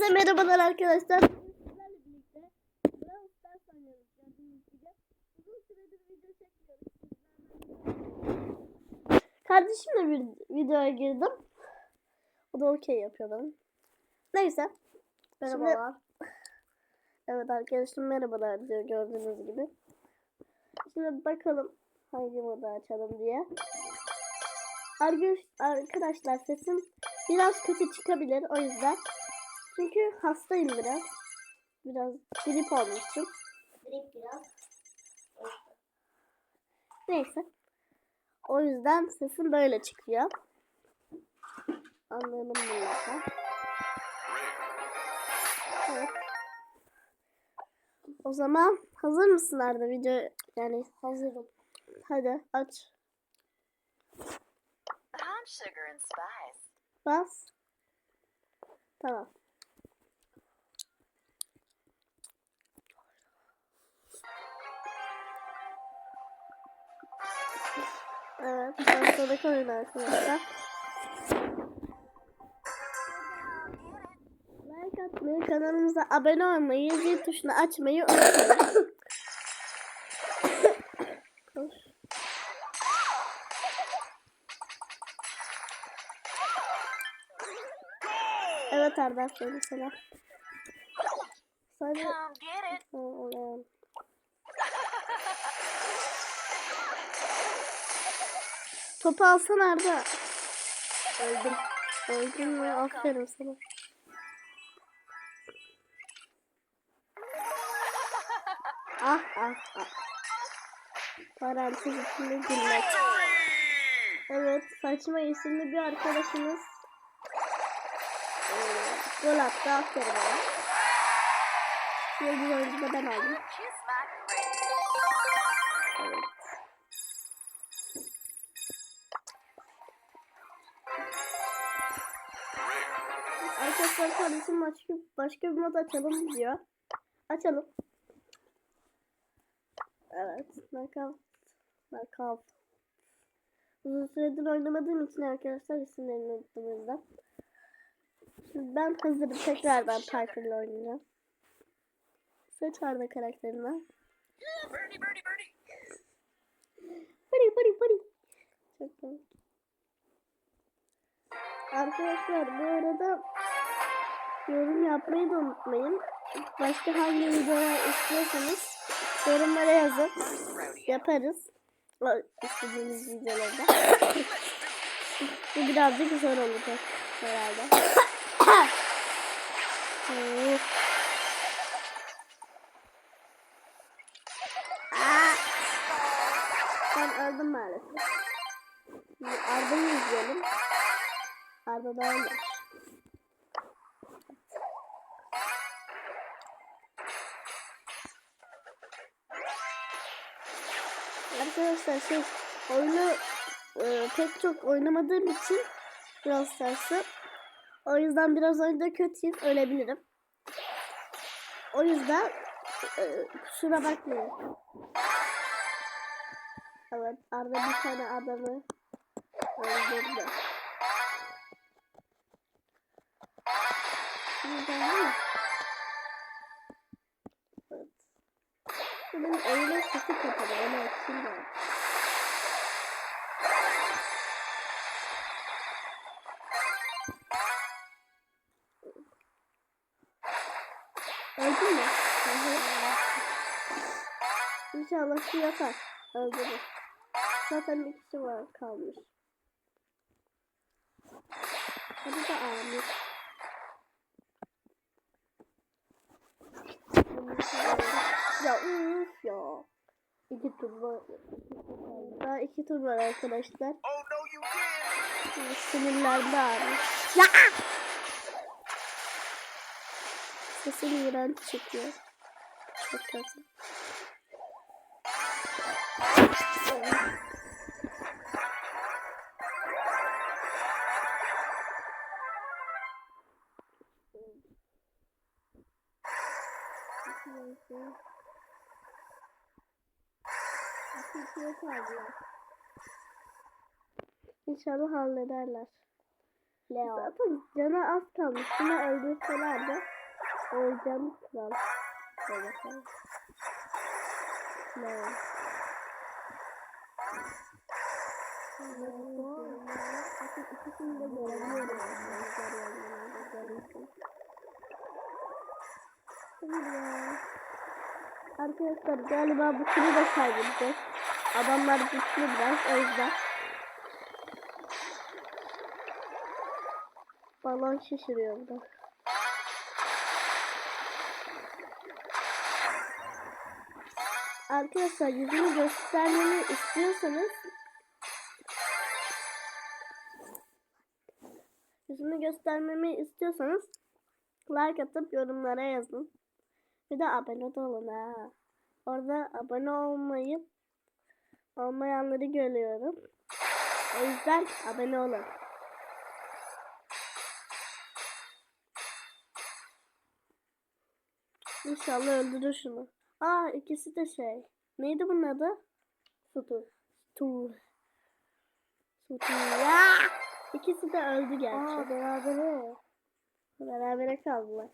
Hepinize merhabalar arkadaşlar. Sizlerle birlikte Brawl Stars oynuyoruz gördüğünüz gibi. Uzun süredir video çekmiyoruz. sizlerle. Kardeşimle bir videoya girdim. O da okey yapıyor benim. Neyse. Merhabalar. Evet arkadaşım merhabalar diyor gördüğünüz gibi. Şimdi bakalım hangi modu açalım diye. Arkadaşlar sesim biraz kötü çıkabilir o yüzden. Çünkü hastayım biraz. Biraz grip olmuşum. Grip biraz. Neyse. O yüzden sesim böyle çıkıyor. Anlayalım bunlardan. Evet. O zaman hazır mısın Arda video yani Hazırım. hadi aç I'm sugar and spice. bas tamam Evet başladık oyun arkadaşlar Like atmayı, kanalımıza abone olmayı, zil tuşunu açmayı unutmayın. Evet Arda söyle selam. Sadece... Come get it. Ha, ulan. Topu alsana Arda. Öldüm. Öldün mü? Aferin sana. Ah ah ah. Parantez içinde gülmek. Evet saçma isimli bir arkadaşımız eee, gol attı aferin ona. Yıldız oyuncu ben aldım. Arkadaşlar kardeşim başka, başka bir mod açalım diyor. Açalım. Evet. Knockout. Knockout. Uzun süredir oynamadığım için arkadaşlar isimlerini unuttum yüzden. Şimdi ben hazırım. Tekrardan Piper'la oynayacağım. Seç Arda karakterini. Birdie, birdie, birdie. Bari bari bari. Çok. Arkadaşlar bu arada yorum yapmayı da unutmayın. Başka hangi videolar istiyorsanız yorumlara yazın. Yaparız. O istediğiniz videolarda. bu birazcık zor olacak herhalde. Ben öldüm maalesef. Arda'yı izleyelim. Arda da ölmüş. Arkadaşlar şey oyunu e, pek çok oynamadığım için biraz tersi. O yüzden biraz oyunda kötüyüm. Ölebilirim. O yüzden e, kusura bakmayın. Evet Arda bir tane adamı öldürdü. Benim oyunun sesi kapalı. Onu açayım da. Öldü mü? İnşallah şu yapar. Öldürür. Zaten bir kişi var kalmış. Hadi da Amir. Ya ya. İki tur var. Daha iki tur var arkadaşlar. Oh, you. Sinirlendi abi. Ya! Sesim iğrenç çıkıyor. Çok kötü. Neyse. İkiye kaldılar. İnşallah hallederler. Leo. Zaten canı az kalmış. Bunu öldürseler de olacağını kral. Böyle kalır. Ne? Bakın ikisini de göremiyorum. arkadaşlar galiba bu turu da kaybedeceğiz. Adamlar güçlü biraz o yüzden. Balon şişiriyor burada. Arkadaşlar yüzümü göstermemi istiyorsanız yüzümü göstermemi istiyorsanız like atıp yorumlara yazın. Bir de abone olun ha. Orada abone olmayı olmayanları görüyorum. O yüzden abone olun. İnşallah öldürür şunu. Aa ikisi de şey. Neydi bunun adı? Sutu. Sutu. Sutu. Ya! İkisi de öldü gerçi. Aa berabere. Berabere kaldılar.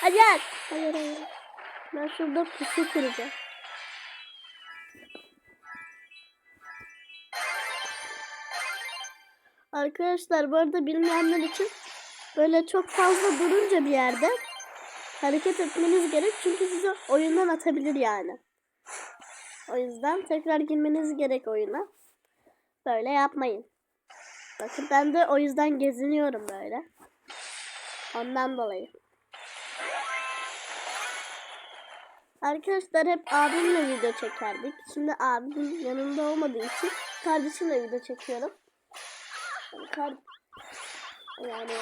Hayır. Hayır hayır. Ben şurada pusu kıracağım. Arkadaşlar bu arada bilmeyenler için böyle çok fazla durunca bir yerde hareket etmeniz gerek çünkü sizi oyundan atabilir yani. O yüzden tekrar girmeniz gerek oyuna. Böyle yapmayın. Bakın ben de o yüzden geziniyorum böyle. Ondan dolayı. Arkadaşlar hep abimle video çekerdik. Şimdi abimin yanında olmadığı için kardeşimle video çekiyorum. Kar yani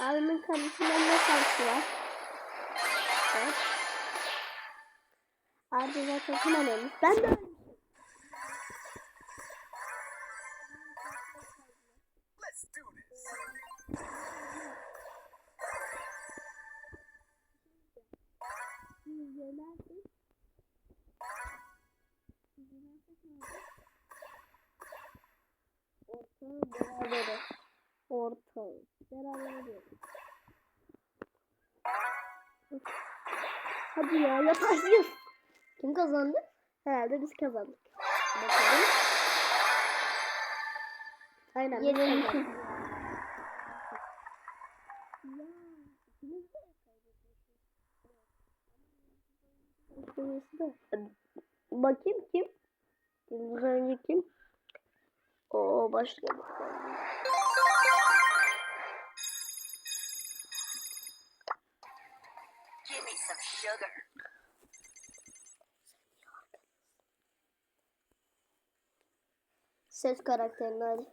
abimin kardeşinden ne farkı var? Evet. Abi zaten kim önemli? Ben de. Hadi ya yaparsın. Kim kazandı? Herhalde biz kazandık. Bakalım. Aynen de. Bakayım kim? Yıldız önce kim? Oo başlıyor. Sugar. Ses karakterini hadi.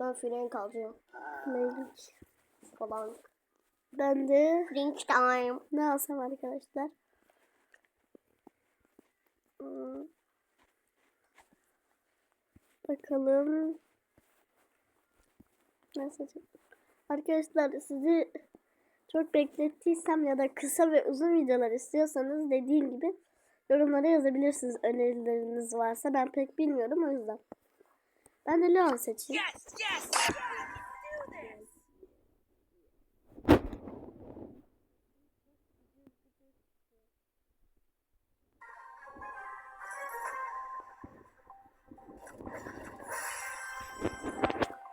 Ben Frank alacağım. Neymiş? Falan. Ben de Frank time. ne alsam arkadaşlar? Hmm. Bakalım. Seçeyim? Arkadaşlar sizi çok beklettiysem ya da kısa ve uzun videolar istiyorsanız dediğim gibi yorumlara yazabilirsiniz önerileriniz varsa. Ben pek bilmiyorum o yüzden. Ben de Leon seçeyim. Yes, yes.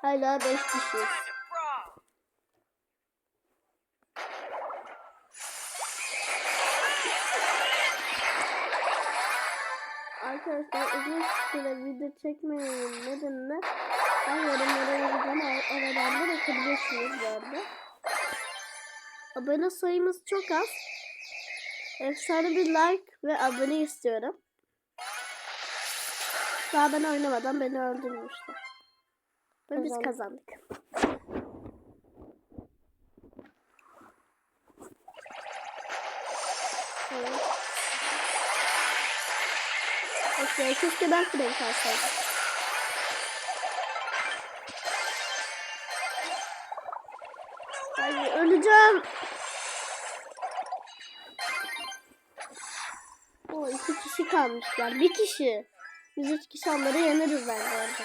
Hala 5 kişiyiz. Time to brawl. Arkadaşlar uzun süre video çekmeyenin nedenini ben yorumlara yazacağım. Oradan da bakabilirsiniz bu arada. Abone sayımız çok az. Efsane bir like ve abone istiyorum. Daha ben oynamadan beni öldürmüştü. Ve biz Kazandık. kazandık. Evet. Okey, keşke ben Frank alsaydım. Ay öleceğim. O iki kişi kalmışlar. Bir kişi. Biz üç kişi onları yeneriz bence orada.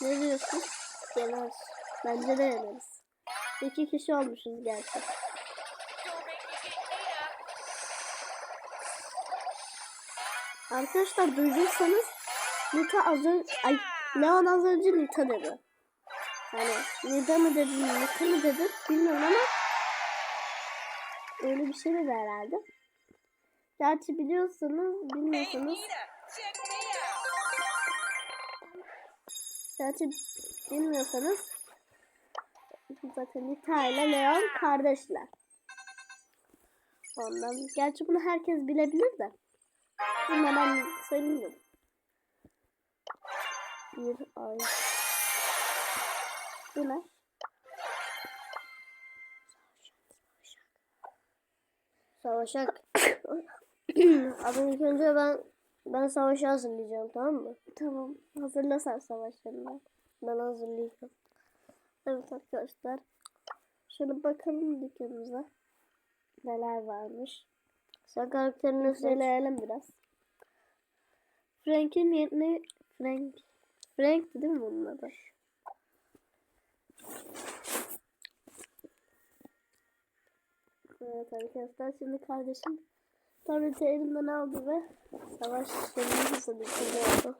Ne diyorsun? Yeneriz. Bence de yeneriz. İki kişi olmuşuz gerçi. Don't make me get Nita. Arkadaşlar duyduysanız Nita az önce... Ay Leon az önce Nita dedi. Hani Nida mı dedi, Nita mı dedi bilmiyorum ama öyle bir şey dedi herhalde. Gerçi biliyorsanız bilmiyorsanız Nita, gerçi bilmiyorsanız zaten Nita ile Leon kardeşler. Ondan gerçi bunu herkes bilebilir de. Bunu ben söyleyeyim. Bir ay. Bu ne? Savaşak. Abi ilk önce ben ben savaşı hazırlayacağım tamam mı? Tamam. Hazırla sen savaşlarını. Ben hazırlayacağım. Evet arkadaşlar. Şöyle bakalım dükkanımıza. Neler varmış. Sen karakterini. Söyleyelim biraz. Frank'in yerine Frank. Frank değil mi bunun adı? Evet arkadaşlar şimdi kardeşim tableti elimden aldı ve savaş şeyini hazırlıyordu.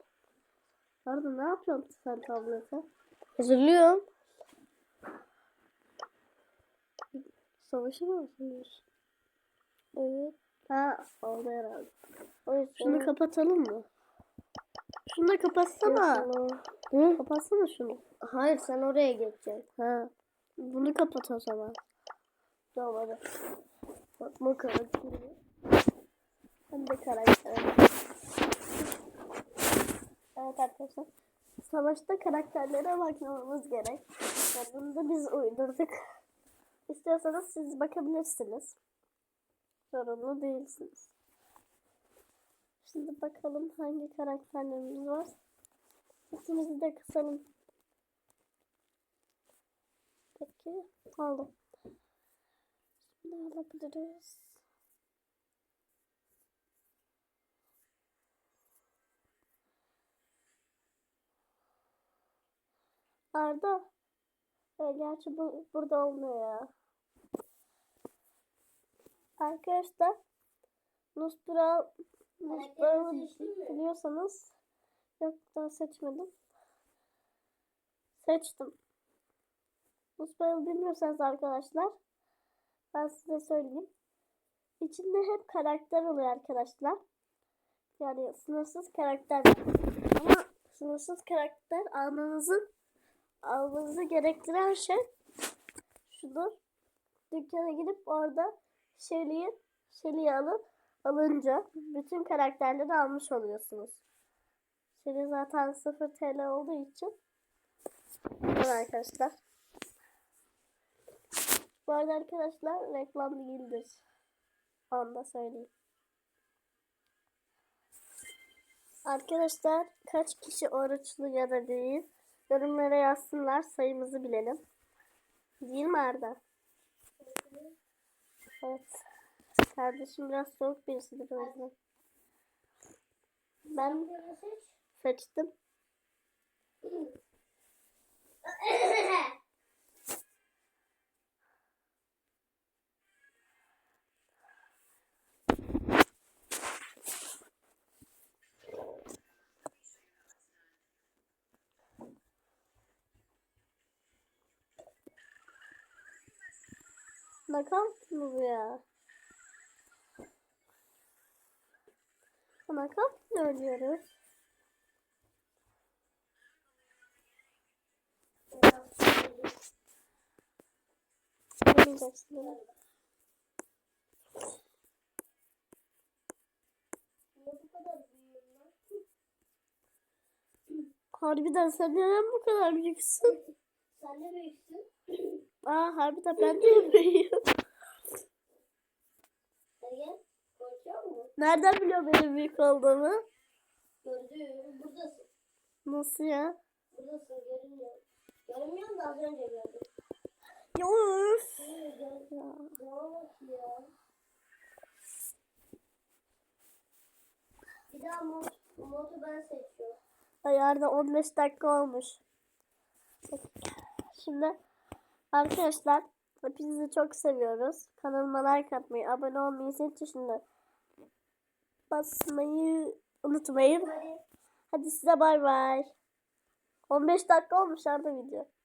Arda ne yapıyorsun sen tablete? Hazırlıyorum. Savaşı mı hazırlıyorsun? Evet. Ha oldu herhalde. O yüzden- Şunu kapatalım mı? Şunu da kapatsana. Hı? Kapatsana şunu. Hayır sen oraya geçeceksin. Ha. Bunu kapat o zaman. Tamam hadi. Bakma karakteri. Ben de karakter. Evet arkadaşlar. Savaşta karakterlere bakmamız gerek. Yani bunu da biz uydurduk. İstiyorsanız siz bakabilirsiniz. Sorumlu değilsiniz. Şimdi bakalım hangi karakterlerimiz var. Sesimizi de kısalım. Peki aldım. Ne alabiliriz? Arda. E, gerçi bu burada olmuyor ya. Arkadaşlar Nuspra Nuspra biliyorsanız yok daha seçmedim. Seçtim. Nuspra bilmiyorsanız arkadaşlar ben size söyleyeyim. İçinde hep karakter oluyor arkadaşlar. Yani sınırsız karakter. Ama sınırsız karakter almanızın almanızı gerektiren şey şudur. Dükkana gidip orada Shelly'i Shelly'i alıp alınca bütün karakterleri almış oluyorsunuz. Shelly zaten 0 TL olduğu için Evet arkadaşlar. Bu arada arkadaşlar reklam değildir. Onu da söyleyeyim. Arkadaşlar kaç kişi oruçlu ya da değil yorumlara yazsınlar sayımızı bilelim. Değil mi Arda? Evet. Kardeşim biraz soğuk birisidir o yüzden. Ben seçtim. Nakavt mı bu ya? Nakavt mı ölüyoruz? Bilmeyeceksin. değil mi? Harbiden sen neden bu kadar büyüksün? Sen de büyüksün. Aa harbiden ben de büyüğüm. Nereden biliyor benim büyük olduğumu? Gördüm. Buradasın. Nasıl ya? Buradasın görünmüyor. Görünmüyor da az önce gördüm. Ya. Ya. Bana bak ya. Bir daha mod, modu ben seçiyorum. Ayarda 15 dakika olmuş. Şimdi arkadaşlar hepinizi çok seviyoruz. Kanalıma like atmayı, abone olmayı, zil tuşuna basmayı unutmayın. Hadi size bay bay. 15 dakika olmuş arada video.